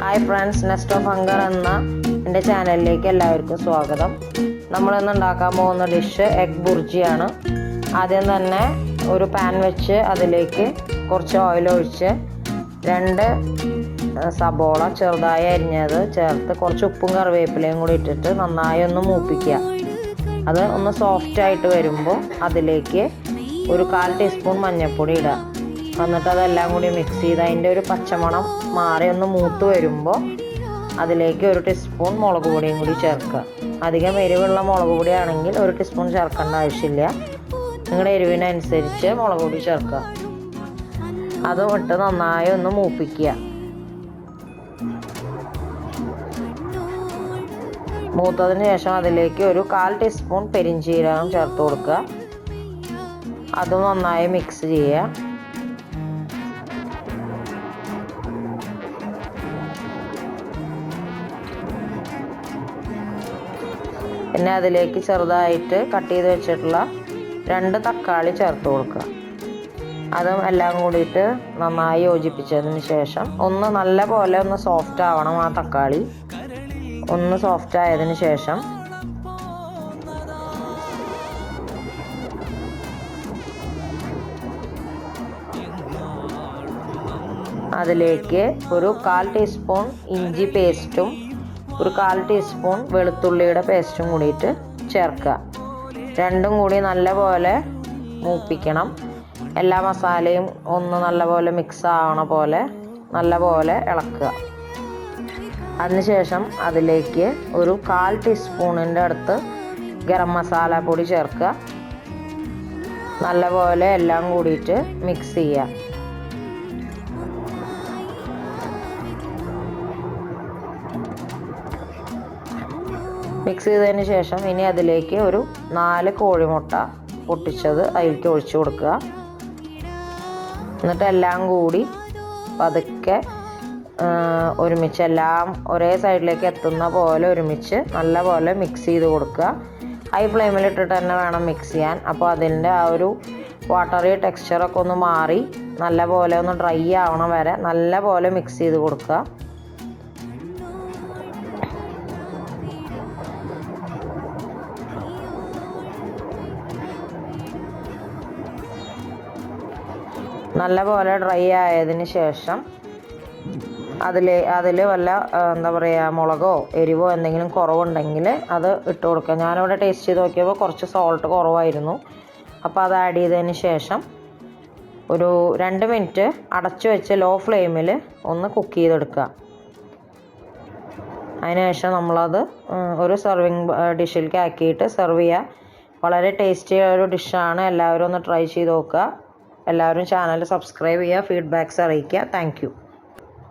Hi friends nest of hunger എന്ന എന്റെ ചാനലിലേക്ക് എല്ലാവർക്കും സ്വാഗതം. നമ്മളിന്ന് ഉണ്ടാക്കാൻ പോകുന്ന ഡിഷ് എഗ് ബുർജിയാണ്. ആദ്യം തന്നെ ഒരു പാൻ വെച്ച് അതിലേക്ക് കുറച്ച് ഓയിൽ ഒഴിച്ച് രണ്ട് സബോള ചെറുതായി അരിഞ്ഞത് ചേർത്ത് കുറച്ച് ഉപ്പും കറിവേപ്പിലയും കൂടി ഇട്ടിട്ട് നന്നായി ഒന്ന് മൂപ്പിക്കുക. അത് ഒന്ന് സോഫ്റ്റ് ആയിട്ട് വരുമ്പോൾ അതിലേക്ക് ഒരു കാൽ ടീസ്പൂൺ മഞ്ഞൾപ്പൊടി ഇടുക. എന്നിട്ട് അതെല്ലാം കൂടി മിക്സ് ചെയ്ത് അതിന്റെ ഒരു പച്ചമണം മാറി ഒന്ന് മൂത്ത് വരുമ്പോൾ അതിലേക്ക് ഒരു ടീസ്പൂൺ മുളക് പൊടിയും കൂടി ചേർക്കുക. അധികം എരിവുള്ള മുളക് പൊടിയാണെങ്കിൽ ഒരു ടീസ്പൂൺ ചേർക്കേണ്ട ആവശ്യമില്ല. നിങ്ങളുടെ എരിവിനനുസരിച്ച് മുളക് പൊടി ചേർക്കുക. അതും ഇട്ട് നന്നായി ഒന്ന് മൂപ്പിക്കുക. മൂത്തതിന് ശേഷം അതിലേക്ക് ഒരു കാൽ ടീസ്പൂൺ പെരിഞ്ചീരകം ചേർത്ത് കൊടുക്കുക. അതും നന്നായി മിക്സ് ചെയ്യുക. പിന്നെ അതിലേക്ക് ചെറുതായിട്ട് കട്ട് ചെയ്ത് വെച്ചിട്ടുള്ള രണ്ട് തക്കാളി ചേർത്ത് കൊടുക്കുക. അതും എല്ലാം കൂടിയിട്ട് നന്നായി യോജിപ്പിച്ചതിന് ശേഷം ഒന്ന് നല്ല പോലെ ഒന്ന് സോഫ്റ്റ് ആവണം ആ തക്കാളി. ഒന്ന് സോഫ്റ്റ് ആയതിന് ശേഷം അതിലേക്ക് ഒരു കാൽ ടീസ്പൂൺ ഇഞ്ചി പേസ്റ്റും ഒരു കാൽ ടീസ്പൂൺ വെളുത്തുള്ളിയുടെ പേസ്റ്റും കൂടിയിട്ട് ചേർക്കുക. രണ്ടും കൂടി നല്ലപോലെ മൂപ്പിക്കണം. എല്ലാ മസാലയും ഒന്ന് നല്ലപോലെ മിക്സ് ആവണ പോലെ നല്ലപോലെ ഇളക്കുക. അതിനുശേഷം അതിലേക്ക് ഒരു കാൽ ടീസ്പൂണിന്റെ അടുത്ത് ഗരം മസാല പൊടി ചേർക്കുക. നല്ലപോലെ എല്ലാം കൂടിയിട്ട് മിക്സ് ചെയ്യുക. മിക്സ് ചെയ്തതിന് ശേഷം ഇനി അതിലേക്ക് ഒരു നാല് കോഴിമുട്ട പൊട്ടിച്ചത് അതിലേക്ക് ഒഴിച്ചു കൊടുക്കുക. എന്നിട്ട് എല്ലാം കൂടി പതുക്കെ ഒരുമിച്ച് എല്ലാം ഒരേ സൈഡിലേക്ക് എത്തുന്ന പോലെ ഒരുമിച്ച് നല്ല പോലെ മിക്സ് ചെയ്ത് കൊടുക്കുക. ഹൈ ഫ്ലെയിമിൽ ഇട്ടിട്ട് തന്നെ വേണം മിക്സ് ചെയ്യാൻ. അപ്പോൾ അതിന്റെ ആ ഒരു വാട്ടറി ടെക്സ്ചറൊക്കെ ഒന്ന് മാറി നല്ല പോലെ ഒന്ന് ഡ്രൈ ആവണം വരെ നല്ല പോലെ മിക്സ് ചെയ്ത് കൊടുക്കുക. നല്ലപോലെ ഡ്രൈ ആയതിന് ശേഷം അതിൽ അതിൽ വല്ല എന്താ പറയുക മുളകോ എരിവോ എന്തെങ്കിലും കുറവുണ്ടെങ്കിൽ അത് ഇട്ട് കൊടുക്കുക. ഞാനിവിടെ ടേസ്റ്റ് ചെയ്ത് നോക്കിയപ്പോൾ കുറച്ച് സോൾട്ട് കുറവായിരുന്നു. അപ്പോൾ അത് ആഡ് ചെയ്തതിന് ശേഷം ഒരു രണ്ട് മിനിറ്റ് അടച്ചു വെച്ച് ലോ ഫ്ലെയിമിൽ ഒന്ന് കുക്ക് ചെയ്തെടുക്കുക. അതിനുശേഷം നമ്മളത് ഒരു സെർവിങ് ഡിഷിലേക്ക് ആക്കിയിട്ട് സെർവ് ചെയ്യുക. വളരെ ടേസ്റ്റി ഒരു ഡിഷാണ് എല്ലാവരും ഒന്ന് ട്രൈ ചെയ്ത് നോക്കുക. എല്ലാവരും ചാനൽ സബ്സ്ക്രൈബ് ചെയ്യുക ഫീഡ്ബാക്ക്സ് അറിയിക്കുക. താങ്ക്